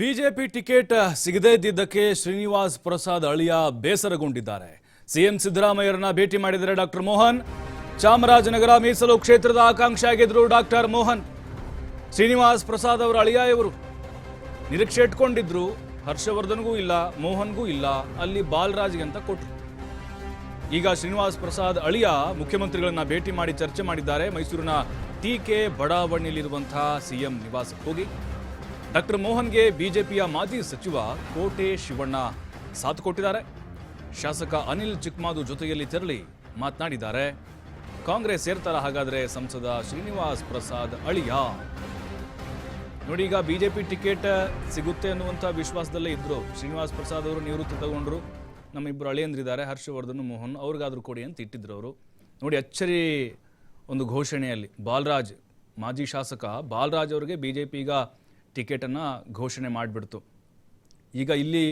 BJP ticket ಸಿಗದೇ ಇದ್ದಿದ್ದಕ್ಕೆ ಶ್ರೀನಿವಾಸ್ ಪ್ರಸಾದ್ ಅಳಿಯ ಬೇಸರಗೊಂಡಿದ್ದಾರೆ. CM ಸಿದ್ದರಾಮಯ್ಯರನ್ನ ಭೇಟಿ ಮಾಡಿದರೆ ಡಾಕ್ಟರ್ ಮೋಹನ್. ಚಾಮರಾಜನಗರ ಮೀಸಲು ಕ್ಷೇತ್ರದ ಆಕಾಂಕ್ಷಿಯಾಗಿದ್ರು ಡಾಕ್ಟರ್ ಮೋಹನ್. ಶ್ರೀನಿವಾಸ್ ಪ್ರಸಾದ್ ಅವರ ಅಳಿಯ ಇವರು. ನಿರೀಕ್ಷೆ ಇಟ್ಕೊಂಡಿದ್ರು, ಹರ್ಷವರ್ಧನ್ಗೂ ಇಲ್ಲ, ಮೋಹನ್ಗೂ ಇಲ್ಲ, ಅಲ್ಲಿ ಬಾಲರಾಜ್ಗೆ ಅಂತ ಕೊಟ್ಟರು ಈಗ ಶ್ರೀನಿವಾಸ್ ಪ್ರಸಾದ್ ಅಳಿಯ ಮುಖ್ಯಮಂತ್ರಿಗಳನ್ನ ಭೇಟಿ ಮಾಡಿ ಚರ್ಚೆ ಮಾಡಿದ್ದಾರೆ. ಮೈಸೂರಿನ ಟಿಕೆ ಬಡಾವಣೆಯಲ್ಲಿರುವಂತಹ ಸಿಎಂ ನಿವಾಸಕ್ಕೆ ಹೋಗಿ. ಡಾಕ್ಟರ್ ಮೋಹನ್ಗೆ ಬಿಜೆಪಿಯ ಮಾಜಿ ಸಚಿವ ಕೋಟೆ ಶಿವಣ್ಣ ಸಾಥ್ ಕೊಟ್ಟಿದ್ದಾರೆ. ಶಾಸಕ ಅನಿಲ್ ಚಿಕ್ಮಾದು ಜೊತೆಯಲ್ಲಿ ತೆರಳಿ ಮಾತನಾಡಿದ್ದಾರೆ. ಕಾಂಗ್ರೆಸ್ ಸೇರ್ತಾರ ಹಾಗಾದರೆ ಸಂಸದ ಶ್ರೀನಿವಾಸ್ ಪ್ರಸಾದ್ ಅಳಿಯ. ನೋಡಿ ಈಗ ಬಿಜೆಪಿ ಟಿಕೆಟ್ ಸಿಗುತ್ತೆ ಅನ್ನುವಂಥ ವಿಶ್ವಾಸದಲ್ಲೇ ಇದ್ದರು ಶ್ರೀನಿವಾಸ್ ಪ್ರಸಾದ್ ಅವರು ನಿವೃತ್ತಿ ತಗೊಂಡ್ರು. ನಮ್ಮಿಬ್ಬರು ಅಳಿಯಂದ್ರಿದ್ದಾರೆ. ಹರ್ಷವರ್ಧನ್, ಮೋಹನ್ ಅವ್ರಿಗಾದ್ರೂ ಕೊಡಿ ಅಂತ ಇಟ್ಟಿದ್ರು ಅವರು. ನೋಡಿ, ಅಚ್ಚರಿ ಒಂದು ಘೋಷಣೆಯಲ್ಲಿ ಬಾಲರಾಜ್, ಮಾಜಿ ಶಾಸಕ ಬಾಲರಾಜ್ ಅವರಿಗೆ ಬಿಜೆಪಿ ಈಗ ಟಿಕೆಟನ್ನು ಘೋಷಣೆ ಮಾಡಿಬಿಡ್ತು. ಈಗ ಇಲ್ಲಿ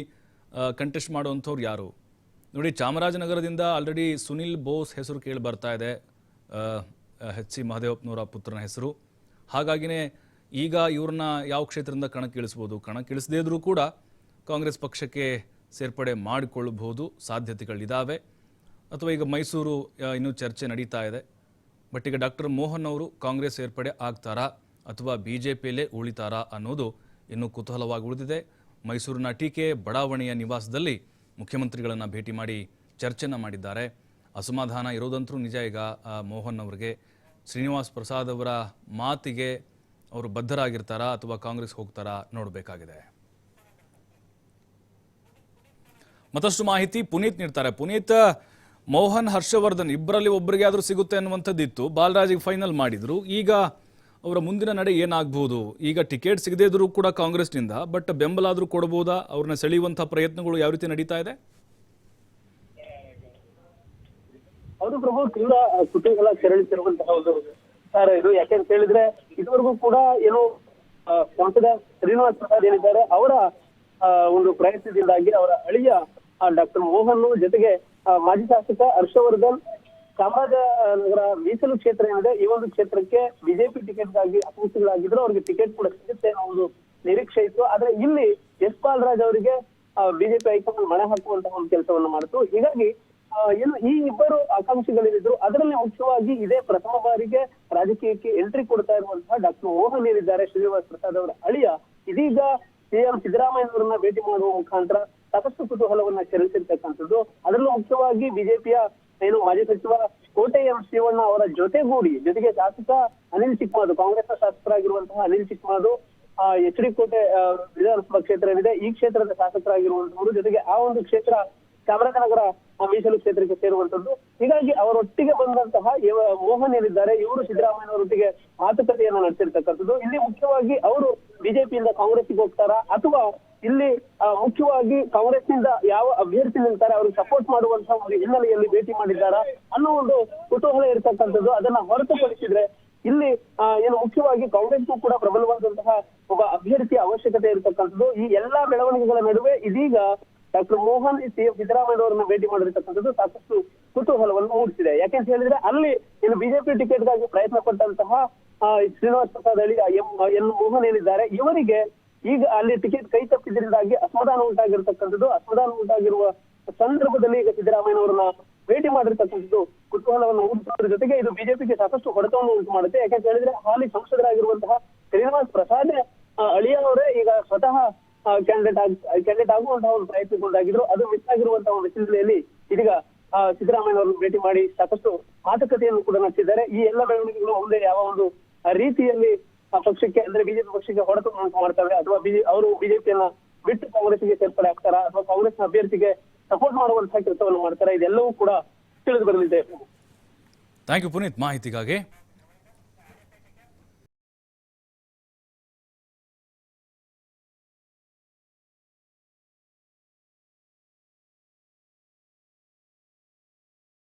ಕಂಟೆಸ್ಟ್ ಮಾಡುವಂಥವ್ರು ಯಾರು? ನೋಡಿ, ಚಾಮರಾಜನಗರದಿಂದ ಆಲ್ರೆಡಿ ಸುನಿಲ್ ಬೋಸ್ ಹೆಸರು ಕೇಳಿ ಬರ್ತಾ ಇದೆ. ಎಚ್ ಸಿ ಮಹದೇವಪ್ಪನವರ ಪುತ್ರನ ಹೆಸರು. ಹಾಗಾಗಿನೇ ಈಗ ಇವ್ರನ್ನ ಯಾವ ಕ್ಷೇತ್ರದಿಂದ ಕಣಕ್ಕಿಳಿಸ್ಬೋದು? ಕಣಕ್ಕಿಳಿಸದೇ ಇದ್ರೂ ಕೂಡ ಕಾಂಗ್ರೆಸ್ ಪಕ್ಷಕ್ಕೆ ಸೇರ್ಪಡೆ ಮಾಡಿಕೊಳ್ಳಬಹುದು ಸಾಧ್ಯತೆಗಳಿದ್ದಾವೆ ಅಥವಾ ಈಗ ಮೈಸೂರು ಇನ್ನೂ ಚರ್ಚೆ ನಡೀತಾ ಇದೆ. ಬಟ್ ಈಗ ಡಾಕ್ಟರ್ ಮೋಹನ್ ಅವರು ಕಾಂಗ್ರೆಸ್ ಸೇರ್ಪಡೆ ಆಗ್ತಾರಾ? ಅಥವಾ ಬಿ ಜೆ ಪಿಯಲ್ಲೇ ಉಳಿತಾರಾ ಅನ್ನೋದು ಇನ್ನೂ ಕುತೂಹಲವಾಗಿ ಉಳಿದಿದೆ. ಮೈಸೂರಿನ ಟೀಕೆ ಬಡಾವಣೆಯ ನಿವಾಸದಲ್ಲಿ ಮುಖ್ಯಮಂತ್ರಿಗಳನ್ನು ಭೇಟಿ ಮಾಡಿ ಚರ್ಚೆನ ಮಾಡಿದ್ದಾರೆ. ಅಸಮಾಧಾನ ಇರೋದಂತರೂ ನಿಜ ಈಗ ಮೋಹನ್ ಅವರಿಗೆ. ಶ್ರೀನಿವಾಸ್ ಪ್ರಸಾದ್ ಅವರ ಮಾತಿಗೆ ಅವರು ಬದ್ಧರಾಗಿರ್ತಾರಾ ಅಥವಾ ಕಾಂಗ್ರೆಸ್ ಹೋಗ್ತಾರಾ ನೋಡಬೇಕಾಗಿದೆ. ಮತ್ತಷ್ಟು ಮಾಹಿತಿ ಪುನೀತ್ ನೀಡ್ತಾರೆ. ಪುನೀತ್, ಮೋಹನ್ ಹರ್ಷವರ್ಧನ್ ಇಬ್ಬರಲ್ಲಿ ಒಬ್ಬರಿಗೆ ಆದರೂ ಸಿಗುತ್ತೆ ಅನ್ನುವಂಥದ್ದಿತ್ತು. ಬಾಲರಾಜಿಗೆ ಫೈನಲ್ ಮಾಡಿದ್ರು. ಈಗ ಅವರ ಮುಂದಿನ ನಡೆ ಏನಾಗಬಹುದು ಈಗ ಟಿಕೆಟ್ ಸಿಗದೇ ಇದ್ರೂ ಕೂಡ ಕಾಂಗ್ರೆಸ್ನಿಂದ ಬಟ್ ಬೆಂಬಲ ಆದ್ರೂ ಕೊಡಬಹುದಾ ಅವ್ರನ್ನ ಸೆಳೆಯುವಂತಹ ಪ್ರಯತ್ನಗಳು ಯಾವ ರೀತಿ ನಡೀತಾ ಇದೆ? ಹೌದು ಪ್ರಭು ತೀವ್ರ ಕುತೂಹಲ ಕೆರಳಿಸಿರುವಂತಹ ಒಂದು ಸರ್ ಇದು. ಯಾಕೆಂತ ಹೇಳಿದ್ರೆ, ಇದುವರೆಗೂ ಕೂಡ ಏನು ಸಂಸದ ಶ್ರೀನಿವಾಸ್ ಪ್ರಸಾದ್ ಏನಿದ್ದಾರೆ ಅವರ ಒಂದು ಪ್ರಯತ್ನದಿಂದಾಗಿ ಅವರ ಅಳಿಯ ಡಾಕ್ಟರ್ ಮೋಹನ್ ಜೊತೆಗೆ ಮಾಜಿ ಶಾಸಕ ಹರ್ಷವರ್ಧನ್ ಚಾಮರಾಜನಗರ ಮೀಸಲು ಕ್ಷೇತ್ರ ಏನಿದೆ, ಈ ಒಂದು ಕ್ಷೇತ್ರಕ್ಕೆ ಬಿಜೆಪಿ ಟಿಕೆಟ್ ಆಗಿ ಅಪೂರ್ತಿಗಳಾಗಿದ್ರು ಅವ್ರಿಗೆ ಟಿಕೆಟ್ ಕೂಡ ಸಿಗುತ್ತೆ ಅನ್ನೋ ಒಂದು ನಿರೀಕ್ಷೆ ಇತ್ತು. ಆದ್ರೆ ಇಲ್ಲಿ ಎಸ್ ಬಾಲರಾಜ್ ಅವರಿಗೆ ಬಿಜೆಪಿ ಹೈಕಮಾಂಡ್ ಮಣೆ ಹಾಕುವಂತಹ ಒಂದು ಕೆಲಸವನ್ನು ಮಾಡಿತು. ಹೀಗಾಗಿ ಏನು ಈ ಇಬ್ಬರು ಆಕಾಂಕ್ಷಿಗಳಿದ್ರು ಅದರಲ್ಲಿ ಮುಖ್ಯವಾಗಿ ಇದೇ ಪ್ರಥಮ ಬಾರಿಗೆ ರಾಜಕೀಯಕ್ಕೆ ಎಂಟ್ರಿ ಕೊಡ್ತಾ ಇರುವಂತಹ ಡಾಕ್ಟರ್ ಮೋಹನ್ ಏನಿದ್ದಾರೆ ಶ್ರೀನಿವಾಸ್ ಪ್ರಸಾದ್ ಅವರ ಅಳಿಯ. ಇದೀಗ ಸಿಎಂ ಸಿದ್ದರಾಮಯ್ಯನವರನ್ನ ಭೇಟಿ ಮಾಡುವ ಮುಖಾಂತರ ಸಾಕಷ್ಟು ಕುತೂಹಲವನ್ನ ಕೆರಳಿಸಿರ್ತಕ್ಕಂಥದ್ದು. ಅದರಲ್ಲೂ ಮುಖ್ಯವಾಗಿ ಬಿಜೆಪಿಯ ಏನು ಮಾಜಿ ಸಚಿವ ಕೋಟೆ ಎಂ ಶಿವಣ್ಣ ಅವರ ಜೊತೆಗೂಡಿ ಜೊತೆಗೆ ಶಾಸಕ ಅನಿಲ್ ಚಿಕ್ಮಾದು ಕಾಂಗ್ರೆಸ್ನ ಶಾಸಕರಾಗಿರುವಂತಹ ಅನಿಲ್ ಚಿಕ್ಮಾದು ಎಚ್ ಡಿ ಕೋಟೆ ವಿಧಾನಸಭಾ ಕ್ಷೇತ್ರ ಏನಿದೆ, ಈ ಕ್ಷೇತ್ರದ ಶಾಸಕರಾಗಿರುವಂತವರು ಜೊತೆಗೆ ಆ ಒಂದು ಕ್ಷೇತ್ರ ಚಾಮರಾಜನಗರ ಮೀಸಲು ಕ್ಷೇತ್ರಕ್ಕೆ ಸೇರುವಂತದ್ದು ಹೀಗಾಗಿ ಅವರೊಟ್ಟಿಗೆ ಬಂದಂತಹ ಮೋಹನ್ ಏನಿದ್ದಾರೆ ಇವರು ಸಿದ್ದರಾಮಯ್ಯನವರೊಟ್ಟಿಗೆ ಮಾತುಕತೆಯನ್ನ ನಡೆಸಿರ್ತಕ್ಕಂಥದ್ದು. ಇಲ್ಲಿ ಮುಖ್ಯವಾಗಿ ಅವರು ಬಿಜೆಪಿಯಿಂದ ಕಾಂಗ್ರೆಸ್ಗೆ ಹೋಗ್ತಾರಾ? ಅಥವಾ ಇಲ್ಲಿ ಮುಖ್ಯವಾಗಿ ಕಾಂಗ್ರೆಸ್ನಿಂದ ಯಾವ ಅಭ್ಯರ್ಥಿ ನಿಲ್ತಾರೆ? ಅವ್ರಿಗೆ ಸಪೋರ್ಟ್ ಮಾಡುವಂತಹ ಒಂದು ಹಿನ್ನೆಲೆಯಲ್ಲಿ ಭೇಟಿ ಮಾಡಿದ್ದಾರಾ? ಅನ್ನೋ ಒಂದು ಕುತೂಹಲ ಇರತಕ್ಕಂಥದ್ದು. ಅದನ್ನ ಹೊರತುಪಡಿಸಿದ್ರೆ ಇಲ್ಲಿ ಏನು ಮುಖ್ಯವಾಗಿ ಕಾಂಗ್ರೆಸ್ಗೂ ಕೂಡ ಪ್ರಬಲವಾದಂತಹ ಒಬ್ಬ ಅಭ್ಯರ್ಥಿಯ ಅವಶ್ಯಕತೆ ಇರತಕ್ಕಂಥದ್ದು. ಈ ಎಲ್ಲಾ ಬೆಳವಣಿಗೆಗಳ ನಡುವೆ ಇದೀಗ ಡಾಕ್ಟರ್ ಮೋಹನ್ ಸಿಎಂ ಸಿದ್ದರಾಮಯ್ಯ ಅವರನ್ನ ಭೇಟಿ ಮಾಡಿರ್ತಕ್ಕಂಥದ್ದು ಸಾಕಷ್ಟು ಕುತೂಹಲವನ್ನು ಮೂಡಿಸಿದೆ. ಯಾಕೆಂತ ಹೇಳಿದ್ರೆ ಅಲ್ಲಿ ಇನ್ನು ಬಿಜೆಪಿ ಟಿಕೆಟ್ಗಾಗಿ ಪ್ರಯತ್ನ ಪಟ್ಟಂತಹ ಶ್ರೀನಿವಾಸ್ ಪ್ರಸಾದ್ ಅಳಿ ಎಂ, ಎನ್ ಮೋಹನ್ ಏನಿದ್ದಾರೆ, ಇವರಿಗೆ ಈಗ ಅಲ್ಲಿ ಟಿಕೆಟ್ ಕೈ ತಪ್ಪಿದ್ರಿಂದಾಗಿ ಅಸಮಾಧಾನ ಉಂಟಾಗಿರ್ತಕ್ಕಂಥದ್ದು, ಅಸಮಾಧಾನ ಉಂಟಾಗಿರುವ ಸಂದರ್ಭದಲ್ಲಿ ಈಗ ಸಿದ್ದರಾಮಯ್ಯನವರನ್ನ ಭೇಟಿ ಮಾಡಿರ್ತಕ್ಕಂಥದ್ದು ಕುತೂಹಲವನ್ನು ಮೂಡಿಸೋದ್ರ ಜೊತೆಗೆ ಇದು ಬಿಜೆಪಿಗೆ ಸಾಕಷ್ಟು ಹೊಡೆತವನ್ನು ಉಂಟು ಮಾಡುತ್ತೆ. ಯಾಕಂತ ಹೇಳಿದ್ರೆ ಹಾಲಿ ಸಂಸದರಾಗಿರುವಂತಹ ಶ್ರೀನಿವಾಸ್ ಪ್ರಸಾದ್ ಅಳಿಯವರೇ ಈಗ ಸ್ವತಃ ಕ್ಯಾಂಡಿಡೇಟ್ ಆಗಿ ಕ್ಯಾಂಡಿಡೇಟ್ ಆಗುವಂತಹ ಒಂದು ಪ್ರಯತ್ನಗೊಂಡಾಗಿದ್ರು, ಅದು ಮಿಸ್ ಆಗಿರುವಂತಹ ಒಂದು ಹಿನ್ನೆಲೆಯಲ್ಲಿ ಇದೀಗ ಸಿದ್ದರಾಮಯ್ಯನವರನ್ನು ಭೇಟಿ ಮಾಡಿ ಸಾಕಷ್ಟು ಮಾತುಕತೆಯನ್ನು ಕೂಡ ನಡೆಸಿದ್ದಾರೆ. ಈ ಎಲ್ಲ ಬೆಳವಣಿಗೆಗಳು ಮುಂದೆ ಯಾವ ಒಂದು ರೀತಿಯಲ್ಲಿ ಪಕ್ಷಕ್ಕೆ, ಅಂದ್ರೆ ಬಿಜೆಪಿ ಪಕ್ಷಕ್ಕೆ ಹೊಡೆತ ಮಾಡ್ತವೆ, ಅಥವಾ ಬಿಜೆ ಅವರು ಬಿಜೆಪಿಯನ್ನ ಬಿಟ್ಟು ಕಾಂಗ್ರೆಸ್ಗೆ ಸೇರ್ಪಡೆ ಆಗ್ತಾರ, ಅಥವಾ ಕಾಂಗ್ರೆಸ್ ಅಭ್ಯರ್ಥಿಗೆ ಸಪೋರ್ಟ್ ಮಾಡುವಂತಹ ಕೆಲಸವನ್ನು ಮಾಡ್ತಾರೆ, ಇದೆಲ್ಲವೂ ಕೂಡ ತಿಳಿದು ಬರಲಿದೆ. ಥ್ಯಾಂಕ್ ಯು ಪುನೀತ್ ಮಾಹಿತಿಗಾಗಿ.